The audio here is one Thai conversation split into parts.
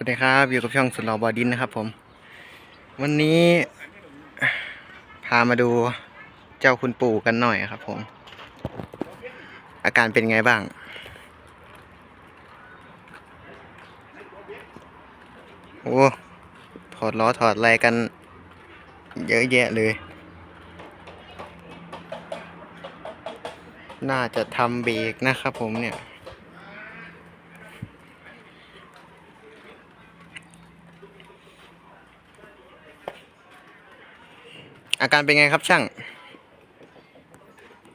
สวัสดีครับอยู่กับช่องสุดหล่อบอดินนะครับผม วันนี้พามาดูเจ้าคุณปู่กันหน่อยครับผม อาการเป็นไงบ้าง โอ้ถอดล้อถอดอะไรกัน เยอะแยะเลย น่าจะทำเบรกนะครับผมเนี่ย อาการเป็นไงครับช่าง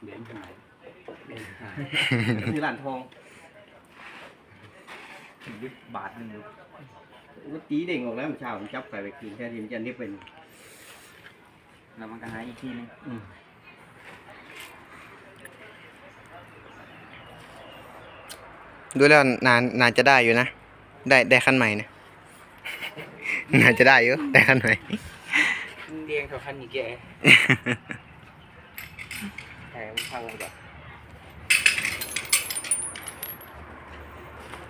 เหรียญหายเหรียญหายคือหลานทองยึดบาทนึงอยู่ก็ตีเด้งออกแล้วเมื่อเช้าผมจับใส่ไปคืนแค่ทีมนจะนี่เป็นแล้วมันก็หายอีกทีนึงอืมดูแล้วนานนานจะได้อยู่นะ ได้ได้ขั้นใหม่เนี่ยน่าจะได้อยู่ได้ขั้นใหม่ เรียงกับคันนี้แกแต่มันพังเลยแบบ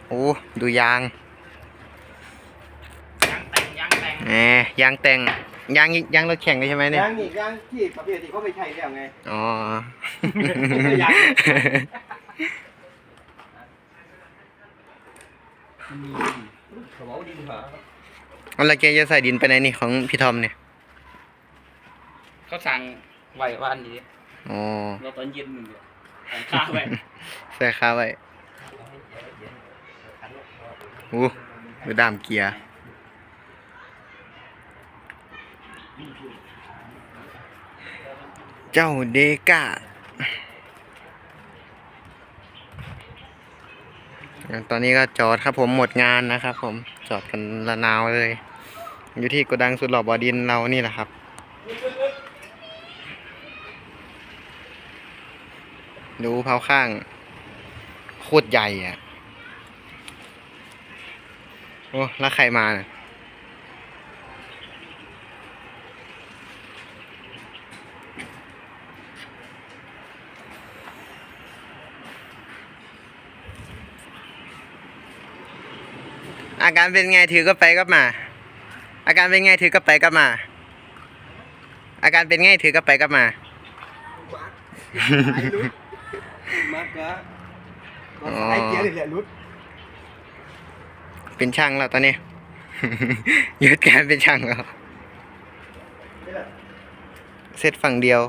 โอ้ดูยางยางแต่งยางแต่งแหมยางแต่งยางยางรถแข่งเลยใช่ไหมเนี่ยยางนี่ยางที่ประเภทที่เขาไม่ใช่แล้วไงอ๋อยางอกว่าดีกว่าเอาและแกจะใส่ดินไปไหนนี่ของพี่ทอมเนี่ย เขาสั่งไว้วันนี้อ๋อเราตอนเย็นมึงเดียวสั่งข้าวไว้ใส่ค้าไว้โอ้ดูดามเกียร์เจ้าเดก้าตอนนี้ก็จอดครับผมหมดงานนะครับผมจอดกันละนาวเลย อยู่ที่โกดังสุดหล่อบอดินเรานี่แหละครับ ดูเผาข้าง โคตรใหญ่อะ โอ้ แล้วใครมาน่ะอาการเป็นไงถือก็ไปก็มา อาการเป็นไงถือก็ไปก็มา อาการเป็นไงถือก็ไปก็มา ไอ้รุดมากกะก็ไอ้เกียร์นี่แหละรุดเป็นช่างแล้วตอนนี้ ยึดการเป็นช่างแล้วนี่แหละเซตฝั่งเดียว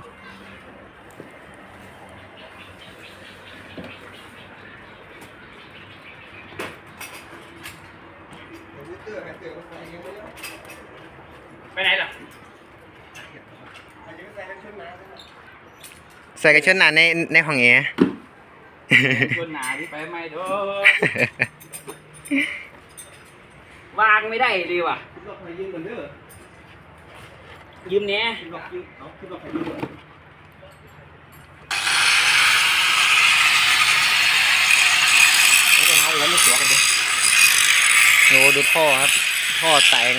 เดี๋ยวเตือนให้เตือนว่าใส่ยังไม่ได้ไปไหนล่ะใส่ยังใส่ทั้งชุดน้ำนะใส่กระเช้าหนาในในห้องแอร์ ชวนหนาที่ไปไม่เด้อวางไม่ได้เลยว่ะขึ้นรถไปยิงกันเด้อยืมเนี้ยขึ้นรถยิงเอาขึ้นรถไปยิงก่อนแล้วก็เอาแล้วไม่สวกันดิโอ้ดูท่อครับ ท่อแต่ง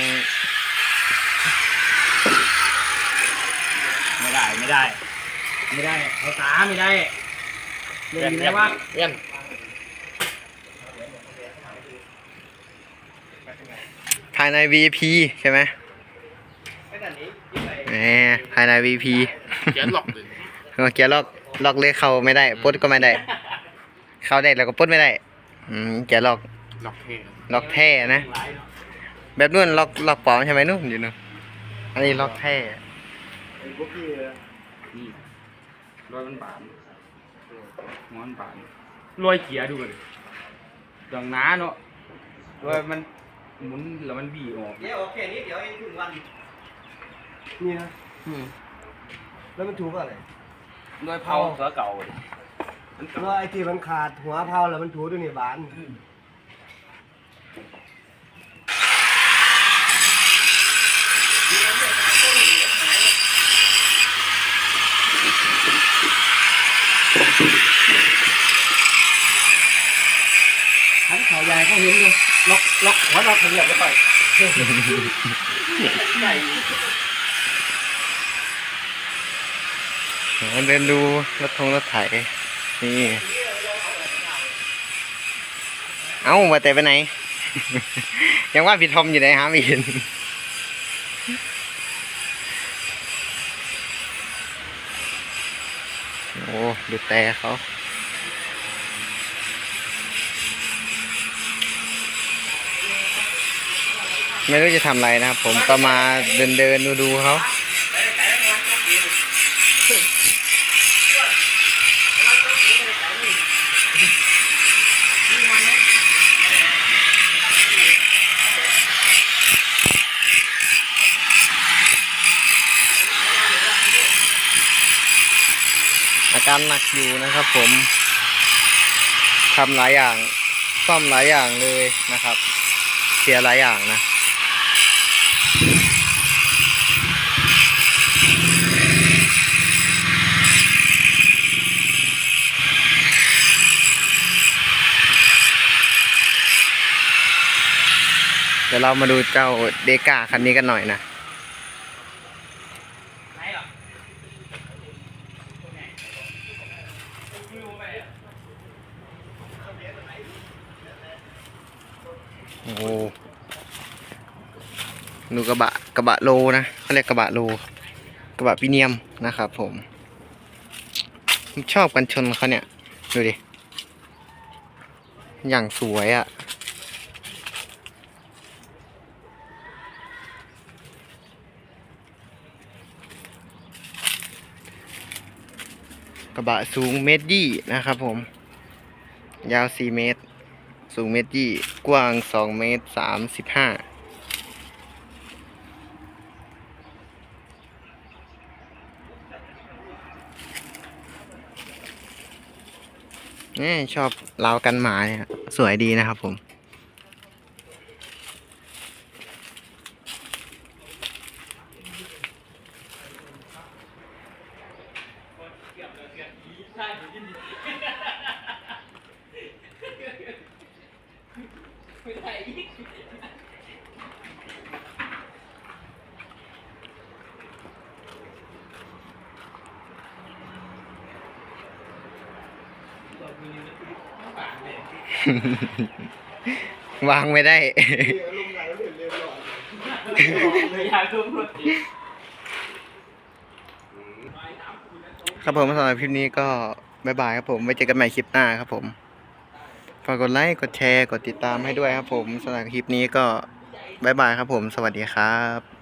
ไม่ได้ไม่ได้ ไม่ได้เอาตาไม่ได้ เรียนอยู่ไหนวะเรียนภายใน VP ใช่ไหมไอ้ด้านนี้ยิงไปแหมภายใน VP เขียนหลอกเลยเมื่อกี้ล็อกล็อกเลยเข้าไม่ได้ปลดก็ไม่ได้ เข้าได้แล้วก็ปลดไม่ได้ อืมแกล็อกหลอกเท่ล็อกแท้นะ แบบนู้นล็อกล็อกปลอมใช่ไหมนู้นอยู่นู้นอันนี้ล็อกแท้ไอ้พวกพี่นี่รอยมันบาน หัวมันบานรอยเกียร์ดูเลยดังหน้าเนาะรอยมันหมุนแล้วมันบีออก เดี๋ยวโอเคนี้เดี๋ยวเองถึงวันนี่นะอืมแล้วมันถูกอะไรรอยเผาเสือเก่าเลยเพราะไอ้ที่มันขาดหัวเผาแล้วมันถูด้วยนี่บาน เห็นเลยล็อกล็อกหัวล็อกเขาเรียบร้อยใหญ่เดินดูรถทงรถไถนี่เอ้ามาแต่ไปไหน ยังว่าพี่ทอมอยู่ไหนหาไม่เห็นโอ้ดูแต่เขา ไม่รู้จะทำอะไรนะครับ ผมก็มาเดินเดินดูดูเขาอาการหนักอยู่นะครับผมทำหลายอย่างซ่อมหลายอย่างเลยนะครับ เสียหลายอย่างนะ เดี๋ยวเรามาดูเจ้าเดกาคันนี้กันหน่อยนะโอ้ ดูกระบะกระบะโลนะเขาเรียกกระบะโล กระบะพิเนียมนะครับผม ชอบกันชนเขาเนี่ย ดูดิ อย่างสวยอะ่ะกระบะสูงเมตรยี่นะครับผม ยาวสี่เมตร สูงเมตรยี่กว้างสองเมตรสามสิบห้า นี่ชอบเรากันหมาเนี่ยสวยดีนะครับผม วางไม่ได้ ครับผมสำหรับคลิปนี้ก็บายบายครับผมไว้เจอกันใหม่คลิปหน้าครับผมฝากกดไลค์กดแชร์กดติดตามให้ด้วยครับผมสำหรับคลิปนี้ก็บายบายครับผม สวัสดีครับ